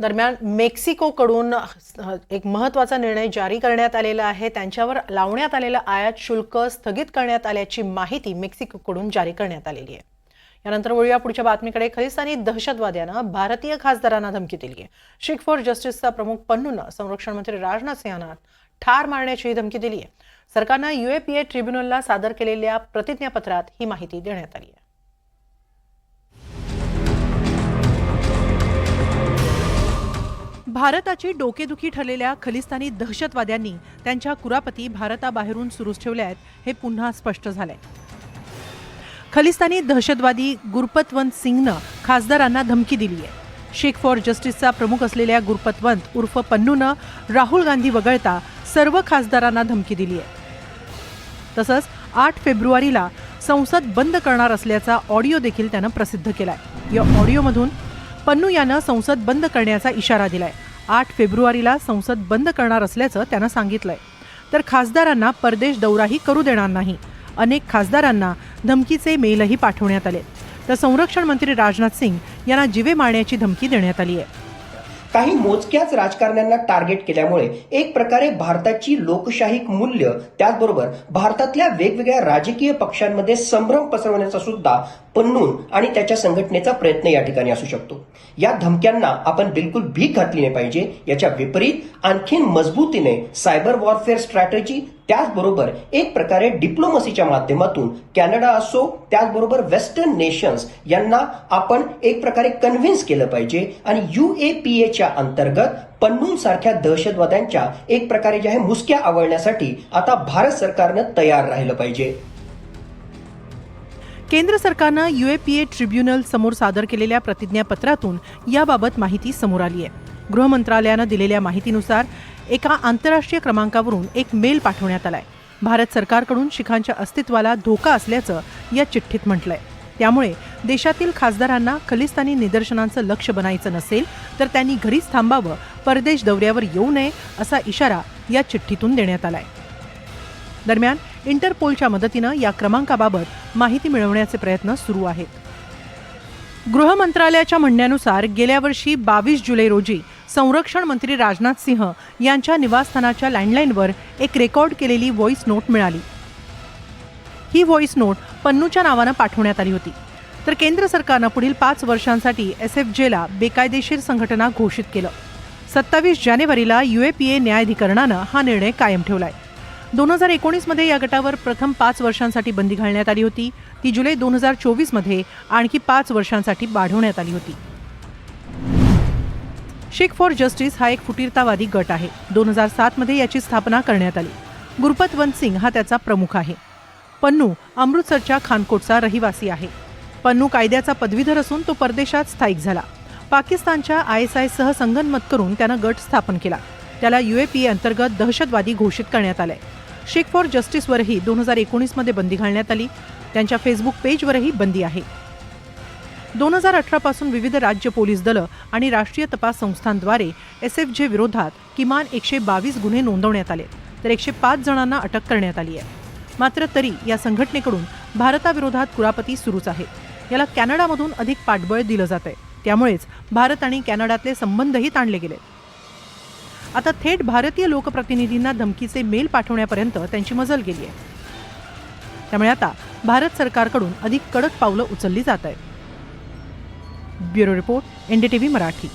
दरम्यान मेक्सिकोकडून एक महत्त्वाचा निर्णय जारी करण्यात आलेला आहे. त्यांच्यावर लावण्यात आलेलं आयात शुल्क स्थगित करण्यात आल्याची माहिती मेक्सिकोकडून जारी करण्यात आलेली आहे. यानंतर वळूया पुढच्या बातमीकडे. खलिस्तानी दहशतवाद्यानं भारतीय खासदारांना धमकी दिली आहे शीख फॉर जस्टिसचा प्रमुख पन्नूनं संरक्षण मंत्री राजनाथ सिंहांना ठार मारण्याची धमकी दिली आहे सरकारनं युएपीए ट्रिब्युनलला सादर केलेल्या प्रतिज्ञापत्रात ही माहिती देण्यात आली आहे. भारताची डोकेदुखी ठरलेल्या खलिस्तानी दहशतवाद्यांनी त्यांच्या कुरापती भारताबाहेरून सुरूच ठेवल्या आहेत हे पुन्हा स्पष्ट झालंय. खलिस्तानी दहशतवादी गुरपतवंत सिंगनं खासदारांना धमकी दिली आहे. शेख फॉर जस्टिसचा प्रमुख असलेल्या गुरपतवंत उर्फ पन्नूनं राहुल गांधी वगळता सर्व खासदारांना धमकी दिली आहे. तसंच आठ फेब्रुवारीला संसद बंद करणार असल्याचा ऑडिओ देखील त्यानं प्रसिद्ध केलाय. या ऑडिओमधून पन्नू यानं संसद बंद करण्याचा इशारा दिलाय. आठ फेब्रुवारीला संसद बंद करणार असल्याचं त्यानं सांगितलंय. तर खासदारांना परदेश दौराही करू देणार नाही. अनेक खासदारांना धमकीचे मेलही पाठवण्यात आले. तर संरक्षण मंत्री राजनाथ सिंग यांना जिवे मारण्याची धमकी देण्यात आली आहे काही मोजक्याच राजकारण्यांना टार्गेट केल्यामुळे एक प्रकारे भारताची लोकशाही मूल्य त्याचबरोबर भारतातल्या वेगवेगळ्या राजकीय पक्षांमध्ये संभ्रम पसरवण्याचा सुद्धा पन्नून आणि त्याच्या संघटनेचा प्रयत्न या ठिकाणी असू शकतो. या धमक्यांना आपण बिलकुल भीक घातली नाही पाहिजे याच्या विपरीत आणखीन मजबूतीने सायबर वॉरफेअर स्ट्रॅटेजी त्याचबरोबर एक प्रकारे डिप्लोमसीच्या माध्यमातून कॅनडा असो त्याचबरोबर वेस्टर्न नेशन्स यांना आपण एक प्रकारे कन्व्हिन्स केलं पाहिजे. आणि यू ए पी एच्या अंतर्गत पन्नून सारख्या दहशतवाद्यांच्या एक प्रकारे जे आहे मुसक्या आवळण्यासाठी आता भारत सरकारनं तयार राहिलं पाहिजे. केंद्र सरकारनं युएपीए ट्रिब्युनल समोर सादर केलेल्या प्रतिज्ञापत्रातून याबाबत माहिती समोर आली आहे. गृह मंत्रालयानं दिलेल्या माहितीनुसार एका आंतरराष्ट्रीय क्रमांकावरून एक मेल पाठवण्यात आलाय. भारत सरकारकडून शिखांच्या अस्तित्वाला धोका असल्याचं या चिठ्ठीत म्हटलंय. त्यामुळे देशातील खासदारांना खलिस्तानी निदर्शनांचं लक्ष बनायचं नसेल तर त्यांनी घरीच थांबावं परदेश दौऱ्यावर येऊ नये असा इशारा या चिठ्ठीतून देण्यात आलाय. दरम्यान इंटरपोलच्या मदतीनं या क्रमांकाबाबत माहिती मिळवण्याचे प्रयत्न सुरू आहेत. गृह मंत्रालयाच्या म्हणण्यानुसार गेल्या वर्षी बावीस जुलै रोजी संरक्षण मंत्री राजनाथ सिंह यांच्या निवासस्थानाच्या लँडलाईनवर एक रेकॉर्ड केलेली व्हॉइस नोट मिळाली. ही व्हॉइस नोट पन्नूच्या नावानं पाठवण्यात आली होती. तर केंद्र सरकारनं पुढील पाच वर्षांसाठी एस एफ जेला बेकायदेशीर संघटना घोषित केलं. सत्तावीस जानेवारीला यू ए पी ए न्यायाधिकरणानं हा निर्णय कायम ठेवलाय. दोन हजार एकोणीसमध्ये या गटावर प्रथम पाच वर्षांसाठी बंदी घालण्यात आली होती. ती जुलै दोन हजार चोवीसमध्ये आणखी पाच वर्षांसाठी वाढवण्यात आली होती. शेख फॉर जस्टिस हा एक फुटीरतावादी गट आहे. दोन हजार सातमध्ये याची स्थापना करण्यात आली. गुरपतवंत सिंग हा त्याचा प्रमुख आहे. पन्नू अमृतसरच्या खानकोटचा रहिवासी आहे. पन्नू कायद्याचा पदवीधर असून तो परदेशात स्थायिक झाला. पाकिस्तानच्या आय एस आयसह संगनमत करून त्यानं गट स्थापन केला. त्याला युएपीए अंतर्गत दहशतवादी घोषित करण्यात आलाय. शेख फॉर जस्टिसवरही दोन हजार एकोणीसमध्ये बंदी घालण्यात आली. त्यांच्या फेसबुक पेजवरही बंदी आहे. दोन हजार अठरापासून विविध राज्य पोलीस दलं आणि राष्ट्रीय तपास संस्थांद्वारे एस एफ जे विरोधात किमान एकशे बावीस गुन्हे नोंदवण्यात आले तर एकशे पाच जणांना अटक करण्यात आली आहे. मात्र तरी या संघटनेकडून भारताविरोधात कुरापती सुरूच आहे. याला कॅनडामधून अधिक पाठबळ दिलं जात आहे त्यामुळेच भारत आणि कॅनडातले संबंधही ताणले गेले. आता थेट भारतीय लोकप्रतिनिधींना धमकीचे मेल पाठवण्यापर्यंत त्यांची मजल गेली आहे. त्यामुळे आता भारत सरकारकडून अधिक कडक पावलं उचलली जात आहेत. Bureau report NDTV Marathi.